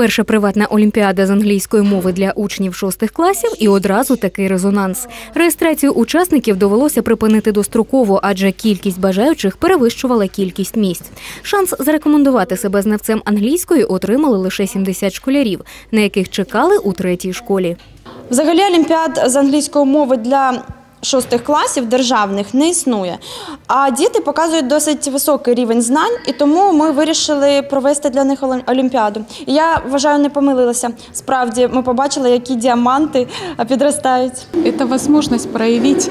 Перша приватна олімпіада з англійської мови для учнів шостих класів і одразу такий резонанс. Реєстрацію учасників довелося припинити достроково, адже кількість бажаючих перевищувала кількість місць. Шанс зарекомендувати себе знавцем англійської отримали лише 70 школярів, на яких чекали у третій школі. Взагалі олімпіад з англійської мови для шостих класів державних не існує. А діти показують досить високий рівень знань, і тому ми вирішили провести для них олі- олімпіаду. І я вважаю, не помилилася. Справді, ми побачили, які діаманти підростають. Это возможность проявить,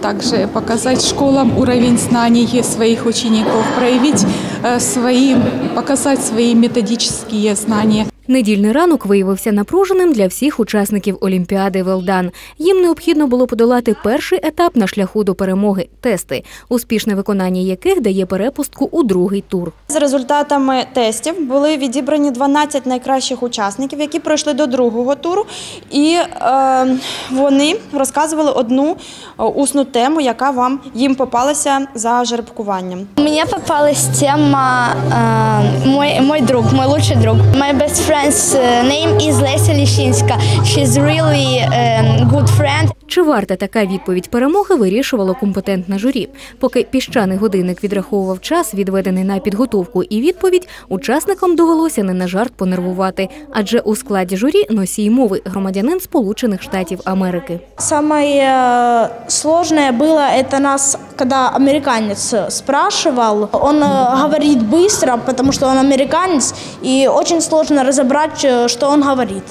также показать школам уровень знаний своих учеников, проявить э, свои, показать свои методические знания. Недільний ранок виявився напруженим для всіх учасників Олімпіади Велдан. Їм необхідно було подолати перший етап на шляху до перемоги тести, успішне виконання яких дає перепустку у другий тур. За результатами тестів були відібрані 12 найкращих учасників, які пройшли до другого туру, і е, вони розказували одну е, усну тему, яка вам їм попалася за жеребкуванням. Мне попалась тема э, мой, мой друг, мой лучший друг. My best friend's uh, name is Lesa Lishinska. She's really um, good friend. Чи варта така відповідь перемоги вирішувало компетентне журі. Поки піщаний годинник відраховував час, відведений на підготовку і відповідь, учасникам довелося не на жарт понервувати, адже у складі журі носій мови громадянин Сполучених Штатів Америки. Самое э, сложное было это нас, когда американец спрашивал. Он э, говорит быстро, потому что он американец, и очень сложно разобрать, э, что он говорит.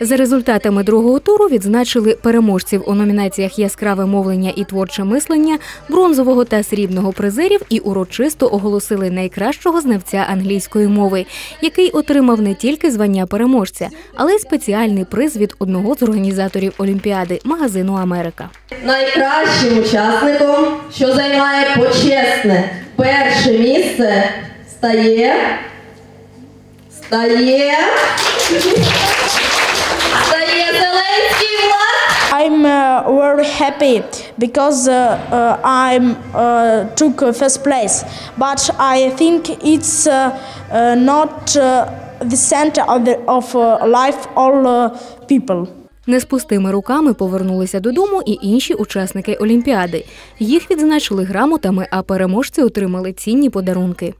За результатами другого туру відзначили переможців у номінаціях Яскраве мовлення і творче мислення, бронзового та срібного призерів і урочисто оголосили найкращого знавця англійської мови, який отримав не тільки звання переможця, але й спеціальний приз від одного з організаторів Олімпіади магазину Америка. Найкращим учасником, що займає почесне перше місце, стає. Стає. Happy because uh, uh, I'm uh, took first place, but I think it's not the center of the of life all people. Не з пустими руками повернулися додому і інші учасники Олімпіади. Їх відзначили грамотами, а переможці отримали цінні подарунки.